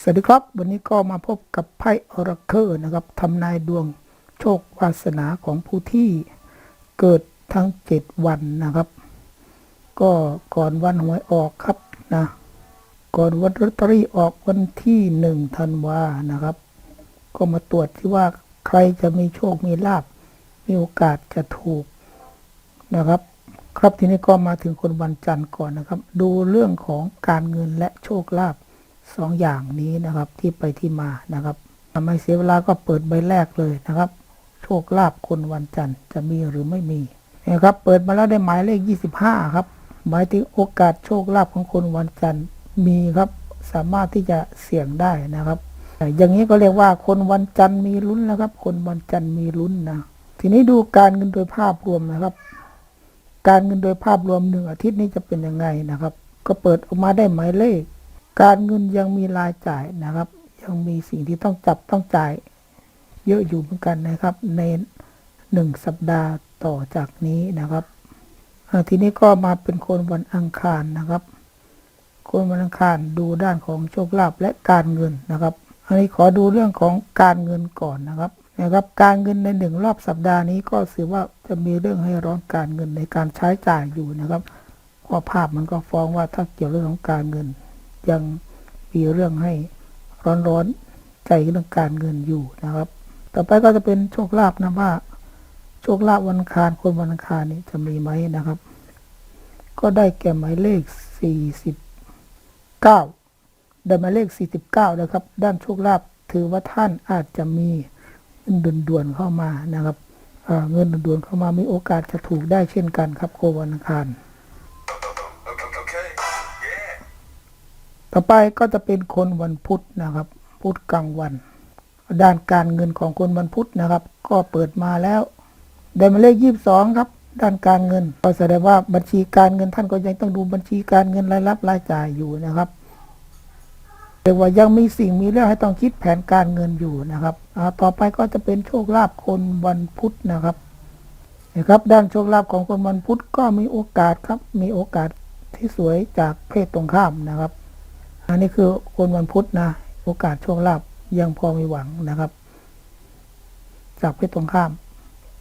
สวัสดีครับ วันนี้ก็มาพบกับไพ่ออราเคิลนะครับทำนายดวงโชควาสนาของผู้ที่เกิดทั้งเจ็ดวันนะครับ ก็ก่อนวันหวยออกครับนะก่อนวันลอตเตอรี่ออกวันที่หนึ่งธันวานะครับ ก็มาตรวจที่ว่าใครจะมีโชคมีลาบมีโอกาสจะถูกนะครับ ครับทีนี้ก็มาถึงคนวันจันทร์ก่อนนะครับ ดูเรื่องของการเงินและโชคลาภ สองอย่างนี้นะครับที่ไปที่มานะครับทำไมเสียเวลาก็เปิดใบแรกเลยนะครับ โชคลาภคนวันจันทร์จะมีหรือไม่มีนะครับเปิดมาแล้วได้หมายเลข 25 ครับ หมายถึงโอกาสโชคลาภของคนวันจันทร์มีครับสามารถที่จะเสี่ยงได้นะครับ อย่างนี้ก็เรียกว่าคนวันจันทร์มีลุ้นนะครับ คนวันจันทร์มีลุ้นนะทีนี้ดูการเงินโดยภาพรวมนะครับ การเงินโดยภาพรวมหนึ่งอาทิตย์นี้จะเป็นยังไงนะครับ ก็เปิดออกมาได้หมายเลข การเงินยังมีรายจ่ายนะครับ ยังมีสิ่งที่ต้องจับต้องจ่าย เยอะอยู่เหมือนกันนะครับ ในหนึ่งสัปดาห์ต่อจากนี้นะครับทีนี้ก็มาเป็นคนวันอังคารนะครับ คนวันอังคารดูด้านของโชคลาภและการเงินนะครับอันนี้ขอดูเรื่องของการเงินก่อนนะครับนะครับ การเงินในหนึ่งรอบสัปดาห์นี้ก็ถือว่าจะมีเรื่องให้ร้อนการเงินในการใช้จ่ายอยู่นะครับเพราะภาพมันก็ฟ้องว่าถ้าเกี่ยวเรื่องของการเงิน ยังมีเรื่องให้ร้อนๆใจเรื่องการเงินอยู่นะครับ ต่อไปก็จะเป็นโชคลาภนะว่า โชคลาภวันคารคนวันคารนี้จะมีไหมนะครับ ก็ได้แก่หมายเลข 49 ได้หมายเลข 49 นะครับ ด้านโชคลาภถือว่าท่านอาจจะมีเงินด่วนๆเข้ามานะครับเเงินด่วนๆเข้ามามีโอกาสจะถูกได้เช่นกันครับโควันคาร ต่อไปก็จะเป็นคนวันพุธนะครับ พุธกลางวัน ด้านการเงินของคนวันพุธนะครับ ก็เปิดมาแล้วได้มาเลขยี่สิบสองครับ ด้านการเงิน ก็แสดงว่าบัญชีการเงินท่านก็ยังต้องดูบัญชีการเงินรายรับรายจ่ายอยู่นะครับเรียกว่ายังมีสิ่งมีเรื่องให้ต้องคิดแผนการเงินอยู่นะครับต่อไปก็จะเป็นโชคลาภคนวันพุธนะครับนะครับ ด้านโชคลาภของคนวันพุธก็มีโอกาสครับ มีโอกาสที่สวยจากเพศตรงข้ามนะครับ อันนี้คือคนวันพุธนะ โอกาสโชคลาภยังพอมีหวังนะครับ จากเพศตรงข้าม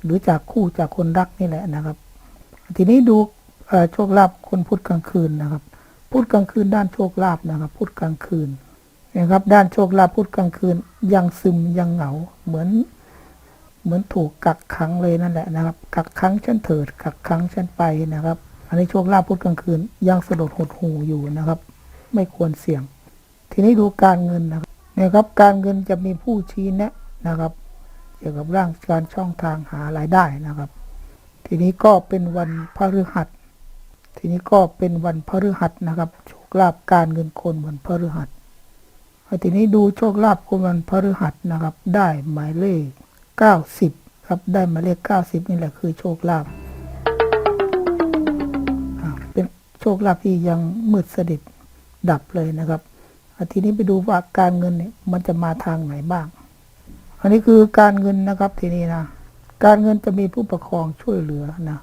หรือจากคู่จากคนรักนี่แหละนะครับ ทีนี้ดูโชคลาภคนพุธกลางคืนนะครับพุธกลางคืนด้านโชคลาภนะครับพุธกลางคืนนะครับ ด้านโชคลาภพุธกลางคืน ยังซึมยังเหงาเหมือนเหมือนถูกกักขังเลยนั่นแหละนะครับ กักขังฉันเถิดกักขังฉันไปนะครับ อันนี้โชคลาภพุธกลางคืน ยังสลดหดหูอยู่นะครับ ไม่ควรเสี่ยง ทีนี้ดูการเงินนะครับนะครับ การเงินจะมีผู้ชี้แนะนะครับ เกี่ยวกับร่างการช่องทางหารายได้นะครับ ทีนี้ก็เป็นวันพฤหัส ทีนี้ก็เป็นวันพฤหัสนะครับ โชคลาภการเงินคนวันพฤหัสทีนี้ดูโชคลาภคนวันพฤหัสนะครับ ได้หมายเลข 90 ครับ ได้หมายเลข 90 นี่แหละคือโชคลาภเป็นโชคลาภที่ยังมืดสนิท ดับเลยนะครับทีนี้ไปดูว่าการเงินเนี่ยมันจะมาทางไหนบ้าง อันนี้คือการเงินนะครับทีนี้นะการเงินจะมีผู้ประคองช่วยเหลือนะ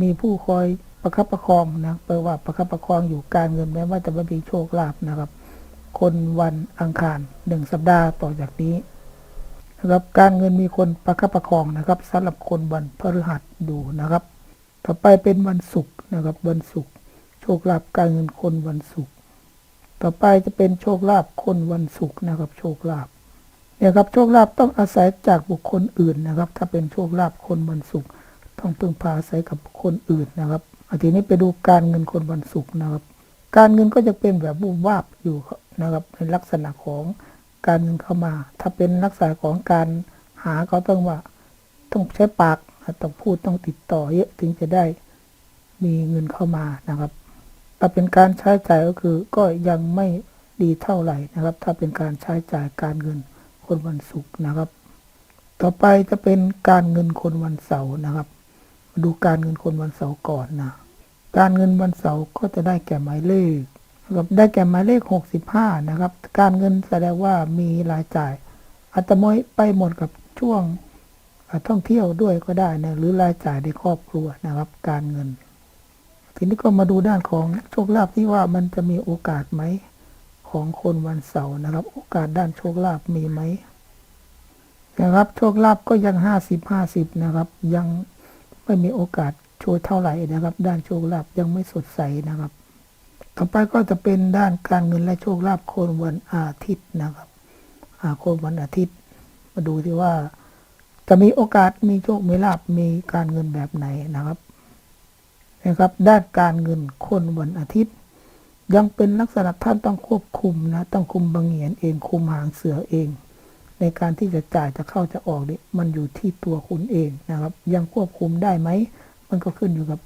มีผู้คอยประคับประคองนะแปลว่าประคับประคองอยู่การเงินแม้ว่าจะไม่มีโชคลาภนะครับ คนวันอังคารหนึ่งสัปดาห์ต่อจากนี้นะครับการเงินมีคนประคับประคองนะครับสำหรับคนวันพฤหัสดูนะครับ ต่อไปเป็นวันศุกร์นะครับ วันศุกร์โชคลาภการเงินคนวันศุกร์ ต่อไปจะเป็นโชคลาภคนวันศุกร์นะครับ โชคลาภเนี่ยครับโชคลาภต้องอาศัยจากบุคคลอื่นนะครับ ถ้าเป็นโชคลาภคนวันศุกร์ต้องพึ่งพาอาศัยกับคคลอื่นนะครับอทีนี้ไปดูการเงินคนวันศุกร์นะครับ การเงินก็จะเป็นแบบบูบวาบอยู่นะครับในลักษณะของการเงินเข้ามา ถ้าเป็นลักษณะของการหาก็ต้องว่าต้องใช้ปากต้องพูดต้องติดต่อเยอะถึงจะได้มีเงินเข้ามานะครับ ถ้าเป็นการใช้จ่ายก็คือก็ยังไม่ดีเท่าไหร่นะครับ ถ้าเป็นการใช้จ่ายการเงินคนวันศุกร์นะครับ ต่อไปจะเป็นการเงินคนวันเสาร์นะครับ ดูการเงินคนวันเสาร์ก่อนนะการเงินวันเสาร์ก็จะได้แก่หมายเลขนะครับได้แก่หมายเลข 65 นะครับ การเงินแสดงว่ามีรายจ่าย อาจจะไม่ไปหมดกับช่วงท่องเที่ยวด้วยก็ได้นะหรือรายจ่ายในครอบครัวนะครับ การเงิน ทีนี้ก็มาดูด้านของโชคลาภที่ว่ามันจะมีโอกาสไหมของคนวันเสาร์นะครับ โอกาสด้านโชคลาภมีไหมนะครับโชคลาภก็ยังห้าสิบห้าสิบนะครับ ยังไม่มีโอกาสโชว์เท่าไหร่นะครับ ด้านโชคลาภยังไม่สดใสนะครับ ต่อไปก็จะเป็นด้านการเงินและโชคลาภคนวันอาทิตย์นะครับอาคนวันอาทิตย์ มาดูที่ว่า จะมีโอกาสมีโชคมีลาภมีการเงินแบบไหนนะครับ นะครับ ด้านการเงินคนวันอาทิตย์ ยังเป็นลักษณะท่านต้องควบคุมนะ ต้องคุมบังเหียนเองคุมหางเสือเอง ในการที่จะจ่ายจะเข้าจะออกนี่มันอยู่ที่ตัวคุณเองนะครับ ยังควบคุมได้ไหมมันก็ขึ้นอยู่กับ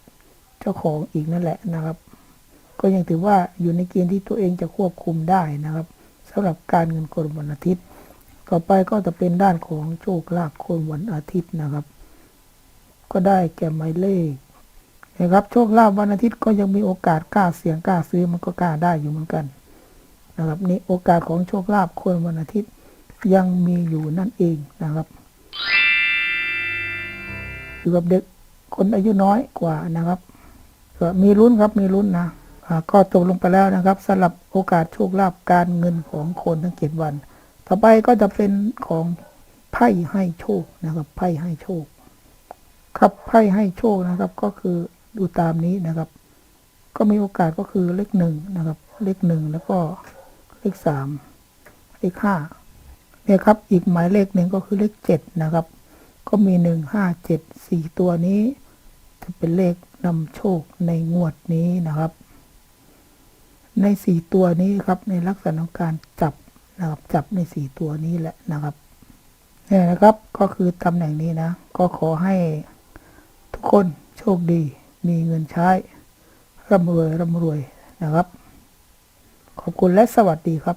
เจ้าของอีกนั่นแหละนะครับ ก็ยังถือว่าอยู่ในเกณฑ์ที่ตัวเองจะควบคุมได้นะครับสำหรับการเงินคนวันอาทิตย์ ต่อไปก็จะเป็นด้านของโชคลาภคนวันอาทิตย์นะครับ ก็ได้แก่หมายเลข นะครับโชคลาภวันอาทิตย์ก็ยังมีโอกาสกล้าเสี่ยงกล้าซื้อมันก็กล้าได้อยู่เหมือนกันนะครับนี่โอกาสของโชคลาภคนวันอาทิตย์ยังมีอยู่นั่นเองนะครับอยู่กับเด็กคนอายุน้อยกว่านะครับก็มีลุ้นครับมีลุ้นนะก็จบลงไปแล้วนะครับสำหรับโอกาสโชคลาภการเงินของคนทั้งเจ็ดวัน ต่อไปก็จะเป็นของไพ่ให้โชคนะครับไพ่ให้โชค ครับไพ่ให้โชคนะครับก็คือ ดูตามนี้นะครับ ก็มีโอกาสก็คือเลขหนึ่งนะครับ เลขหนึ่งแล้วก็เลขสามเลขห้าเนี่ยครับ อีกหมายเลขหนึ่งก็คือเลขเจ็ดนะครับ ก็มีหนึ่งห้าเจ็ดสี่ตัวนี้จะเป็นเลขนำโชคในงวดนี้นะครับ ในสี่ตัวนี้ครับ ในลักษณะของการจับนะครับ จับในสี่ตัวนี้แหละนะครับเนี่ยนะครับก็คือตำแหน่งนี้นะ ก็ขอให้ทุกคนโชคดี มีเงินใช้ร่ำรวยร่ำรวยนะครับ ขอบคุณและสวัสดีครับ